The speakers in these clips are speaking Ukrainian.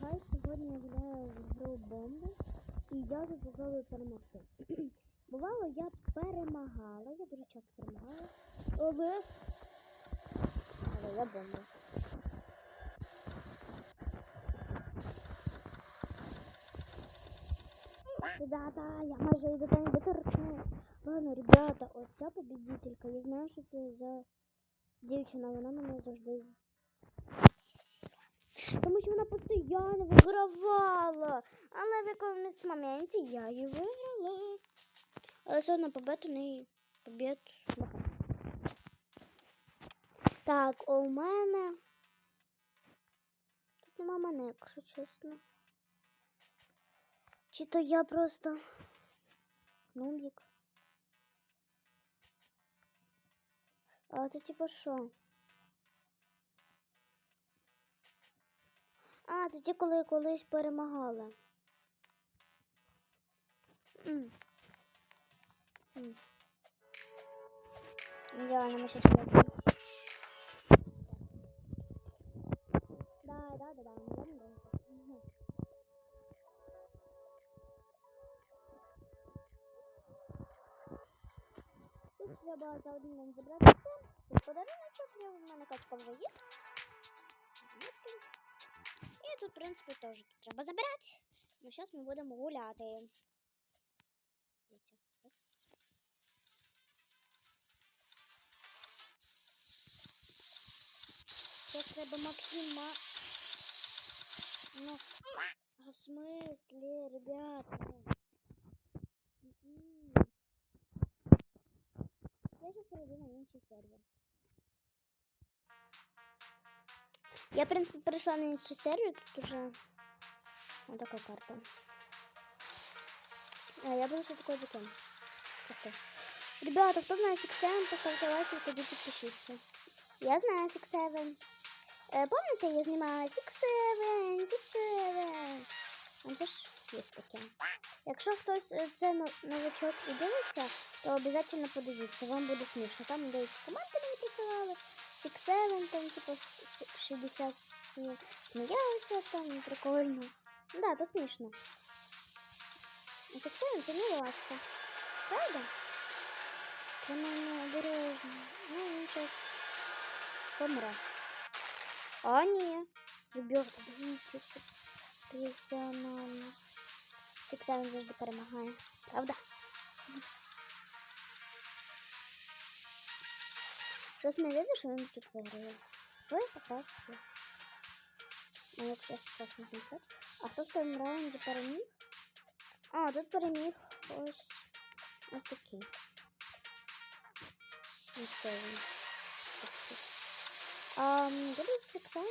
гай, сьогодні я гуляю в гру бомби і я тут попробую перемогти. Бувало, я перемагала, я дуже часто перемагала, але, але я бомба. Ребята, я майже до тебе доторкну. Ладно, ребята, оця победителька. Я знаю, що це за дівчина, вона мене завжди. Постійно вигравала. Але в якомусь моменті я її виграла. Але все побед у неї побід. Так, у мене. Тут нема мене, якщо чесно. Чи то я просто нубік? А це типа що? А, це ті, коли колись перемагали. М. М. Ідеально, ми щас вийдемо. Да, да, да, да. Мгм. Тут треба за один день забрати все. Тут подаруночок, я в мене качка вже є. Монетки. І тут, в принципі, теж треба забирати. Ну, зараз ми будемо гуляти. Дивіться. Раз. Треба максима... Ну, а в смысле, ребята? Я сейчас перейду на інший сервер. Я, в принципе, перейшла на інший сервер, тут уже вот такая карта. А, я буду что такое закон. Ребята, кто знает Six поставьте лайк и ходи подпишитесь. Я знаю Seven. Е, Помните, я знімала Six Seven, Six Seven. А це ж є таке. Якщо хтось е, це но- новачок і дивиться, то обов'язково подивіться, вам буде смішно. Там деякі команди мені присилали. Six Seven, там с- 67. Сміялися там, прикольно. Да, то смішно. А Six Seven це не важко. Правда? Це мене обережно. Ну, він зараз помре. А, ні. Ребята, дивіться, це професіонально. Six Seven завжди перемагає. Правда? Щось не видно, що він тут виграє. Що я пока все. Ну, якщо зараз не знати. А хто в тому раунді переміг? А, тут переміг ось ось такий. Ось він. А, вроде Сиксан,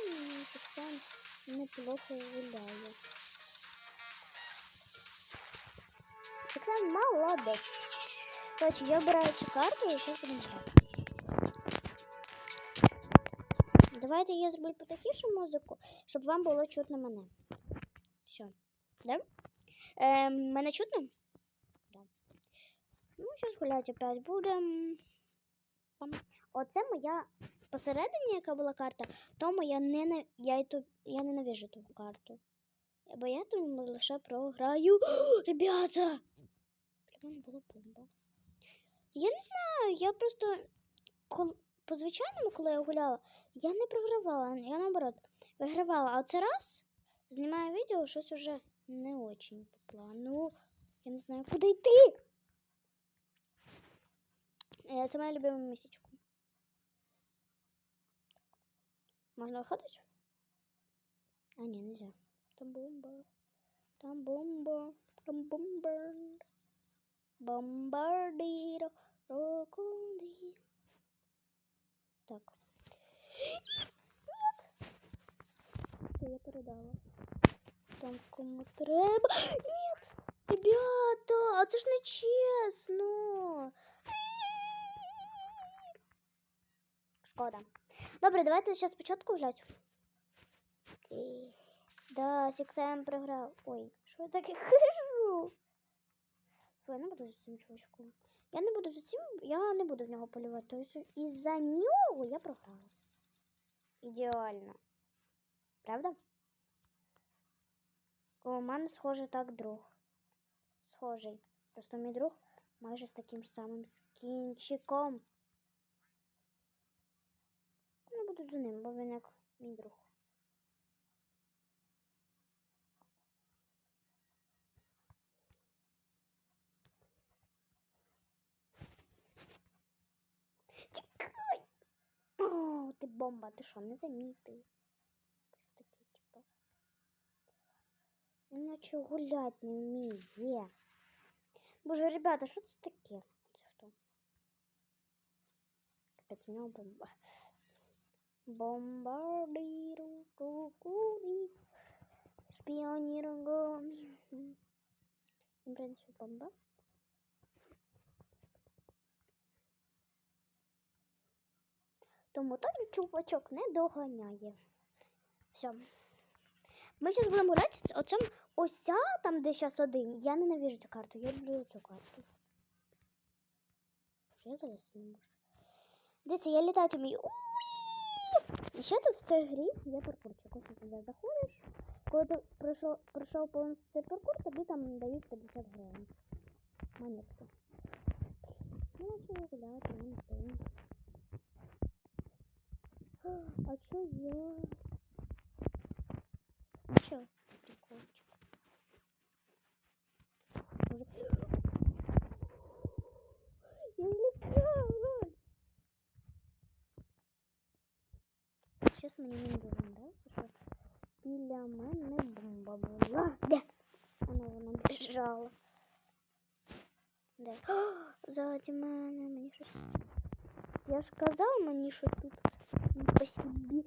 Сиксан неплохо гуляє. Сиксан молодець. Короче, я обираю цю карту і зараз будемо грати. Давайте я зроблю потихіше музику, щоб вам було чутно мене. Все. Да? Е, мене чутно? Да. Ну, зараз гуляти опять будемо. Оце моя посередині, яка була карта, тому я не я, ту, я ненавижу ту карту. Бо я там лише програю. Ребята! Мене була бомба. Я не знаю, я просто. По звичайному, коли я гуляла, я не програвала, я наоборот вигравала. А це раз знімаю відео, щось уже не очень по плану. Я не знаю, куди йти. Е, Це моя любима місячка. Можно выходить? А, не, нельзя. Там бомба. Там бомба. Там бомба. Бомбардиро. Рокуди. Так. Нет. Все, я передала. Там кому треба. Нет. Ребята, а це ж не чесно. Шкода. Добре, давайте зараз спочатку. Окей. Да, Сіксем програв. Ой, що я таке хижу? Я не буду за цим чувачком. Я не буду за цим, я не буду в нього полювати. Тобто із-за нього я програла. Ідеально. Правда? У мене схоже так друг. Схожий. Просто мій друг майже з таким ж самим скінчиком. Не буду за ним, бо він як мій друг. О, ти бомба, ти що, не замітив? Що таке, типа? Іначе гулять не вміє. Боже, ребята, що це таке? Це хто? Капець, у нього бомба. Бомбардиру кукурі. Шпіоніру гомі. В принципі, бомба. Тому той чувачок не доганяє. Все. Ми зараз будемо гуляти. Оцем, ось ця, там, де зараз один. Я ненавижу цю карту. Я люблю цю карту. Що я зараз не можу. Дивіться, я літати вмію. І ще тут в цій грі є паркурчик. Ось ти туди заходиш. Коли ти пройшов, пройшов повністю цей паркур, тобі там дають 50 гривень. Монетки. Ну, почали гуляти, я не. А чё я? А чё? Прикольчик. Уже- Я влетела! Сейчас мені не дуже нравится, що біля мене бомба була. Де? Вона вона біжала. Де? Ззаді мене мені щось. Я ж казав мені, що тут Не.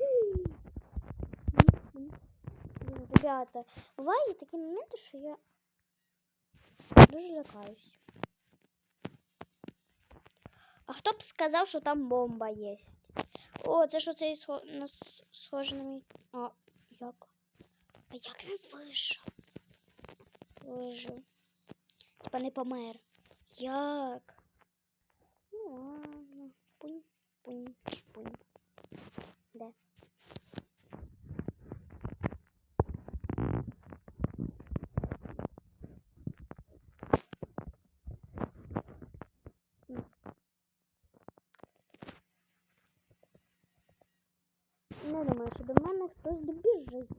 Ребята, бувають такі моменти, що я дуже лякаюсь. А хто б сказав, що там бомба є? О, це що цей схо... схоже на мій. А, як? А як він вижив? Вижив. Типа не помер. Як? Ну ладно. Пунь, пунь, пунь. М. Не думаю, що до мене хтось добіжить.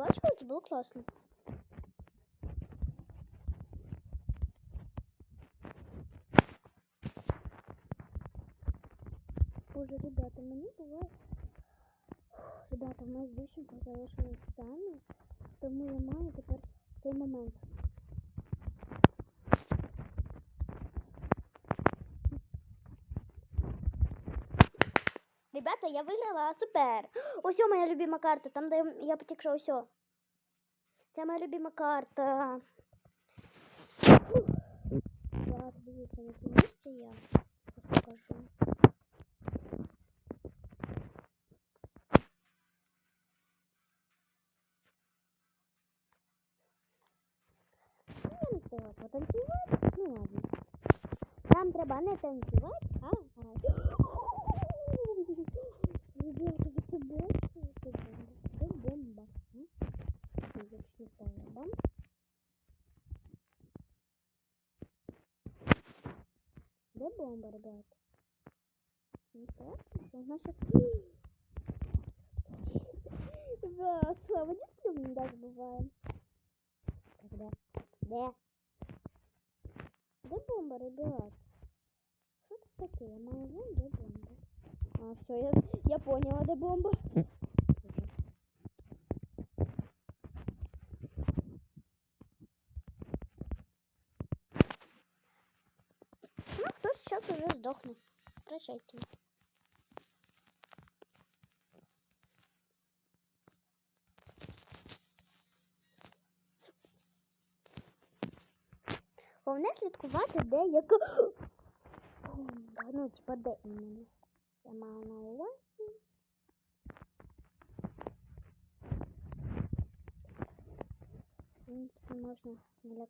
Бачили? Це було класно. Боже, ребята, мені було... Ребята, ми з дівчинкою залишились самі, тому я маю тепер цей момент. Ребята, я виграла, супер! О, моя любима карта, там, де я потікшов, ось. Це моя любима карта. Так, дивіться, на якому місці я. Покажу. Ну, не встигла потанцювати. Ну ладно. Нам треба не танцювати, а грати. Ребята, ви це бачите? Це бомба. Це бомба. М? Я ж не знаю, бомба. Де бомба, ребят? Не страшно, що вона щас... Да, слава не не даже бывает. Когда? Де? Де бомба, ребят? Що це таке? Я маю знати, де бомба. А, все, я, я поняла, де бомба. Ну, хтось час уже здохне. Прощайте. Головне слідкувати, де яка. Ну, типа, де іменно. Я мала на увазі. В принципі, можна не.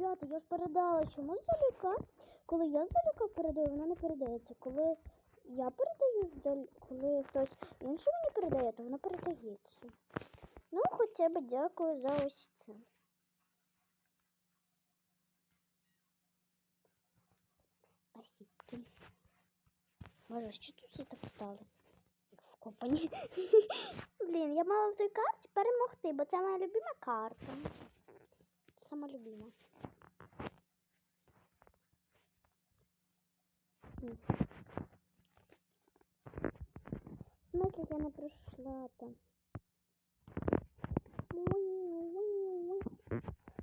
Ребята, я ж передала, чому здалека? Коли я здалека передаю, воно не передається. Коли я передаю здаль... коли хтось інший мені передає, то воно передається. Ну, хоча б дякую за ось це. Спасибо. Боже, що тут всі так стали? Як вкопані. Блін, я мала в цій карті перемогти, бо це моя любима карта. Сама любима. М. В смысле я не пройшла там? Уй-уй-уй.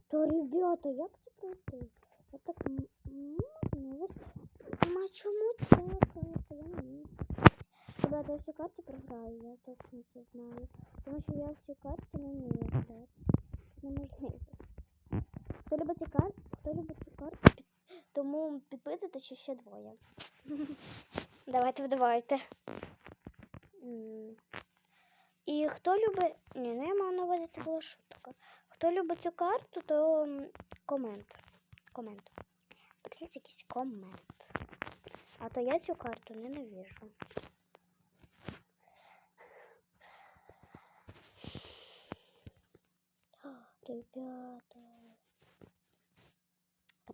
То, ребята, як це пройти? Я так м- м- ну, ось. Ма чому ця карта? Я не вмію. Ребята, я всі карти програю, я точно це знаю. Тому що я всі карти не вмію грати. Це неможливо. Хто любить ці карти, хто любить ці карти, під... тому підписуйте чи ще двоє. Давайте, давайте. М. І хто любить. Ні, ну я маю на увазі це була шутка. Хто любить цю карту, то комент. Комент. Потрібен якийсь комент. А то я цю карту ненавижу. Ребята.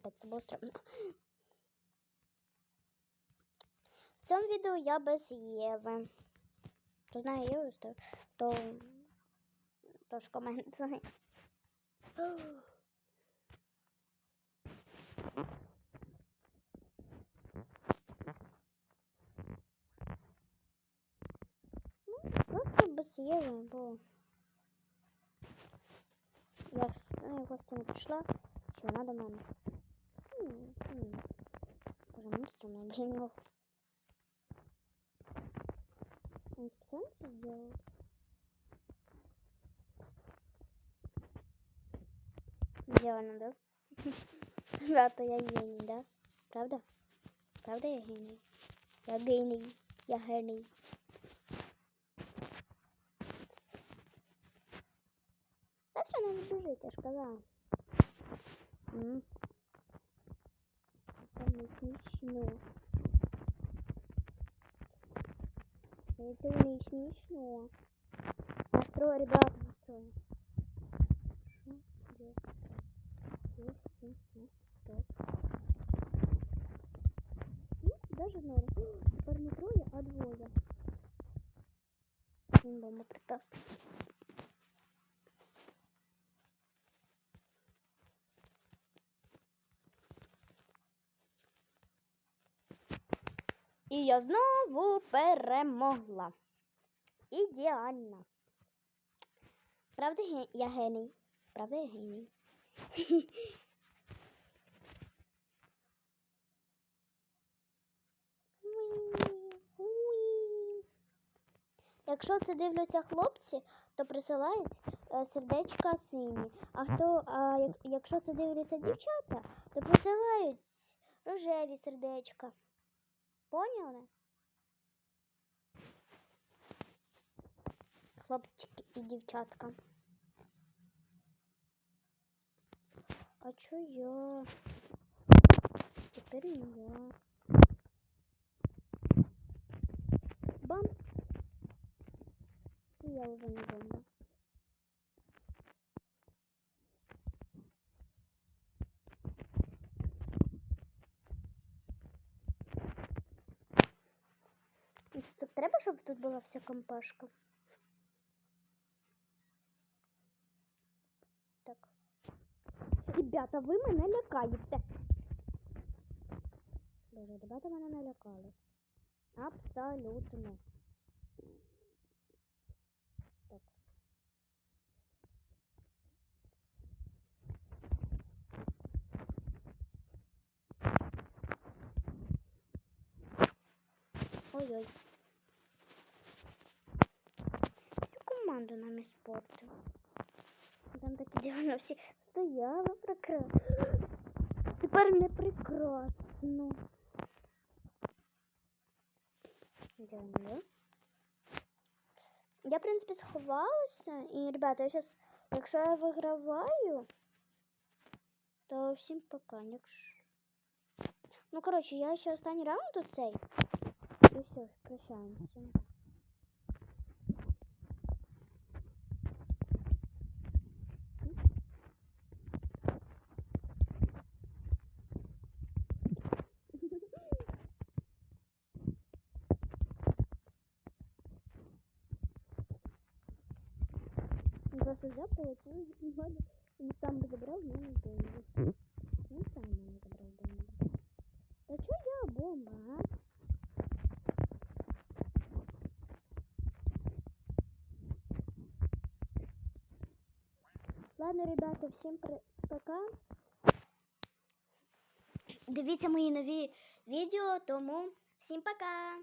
Капець, було. В цьому відео я без Єви. Хто знає Єву, то, то, то ж комент. Ну, просто без Єви, бо я ну, я просто не прийшла, чи вона до мене. Странно, блін, його. Он специально это сделал? Сделано, да? Ребята, я гений, да? Правда? Правда я гений? Я гений. Я гений. А что нам бежит, я ж сказала. смешно. Это не смешно. Настрой, ребят, настрой. Даже норм. Парни трое, а двое. Дома прекрасно. І я знову перемогла. Ідеально. Правда, я геній? Правда, я геній? Якщо це дивляться хлопці, то присилають е, сердечка сині. А хто, а як- якщо це дивляться дівчата, то присилають рожеві сердечка. Поняли? Хлопчики і дівчатка. А чо я? Тепер не я. Бам! І я вже не це треба, щоб тут була вся компашка. Так. Ребята, ви мене лякаєте. Боже, ребята мене налякали. Абсолютно. Так. Ой-ой. Команду нам испортил. Там такі дивно всі стояли прекрасно. Тепер не прекрасно. Дякую. Я, в принципі, сховалася. І, ребята, я сейчас, якщо я виграваю, то всім пока. Якщо... Ну, коротше, я ще останній раунд оцей. І все, прощаємося. просто взял, полетел и вроде он сам бы забрал, но не помню. Он сам не забрал бомбу. Да чё я бомба, а? Ладно, ребята, всім при- пока. Дивіться мої нові відео, тому всім пока!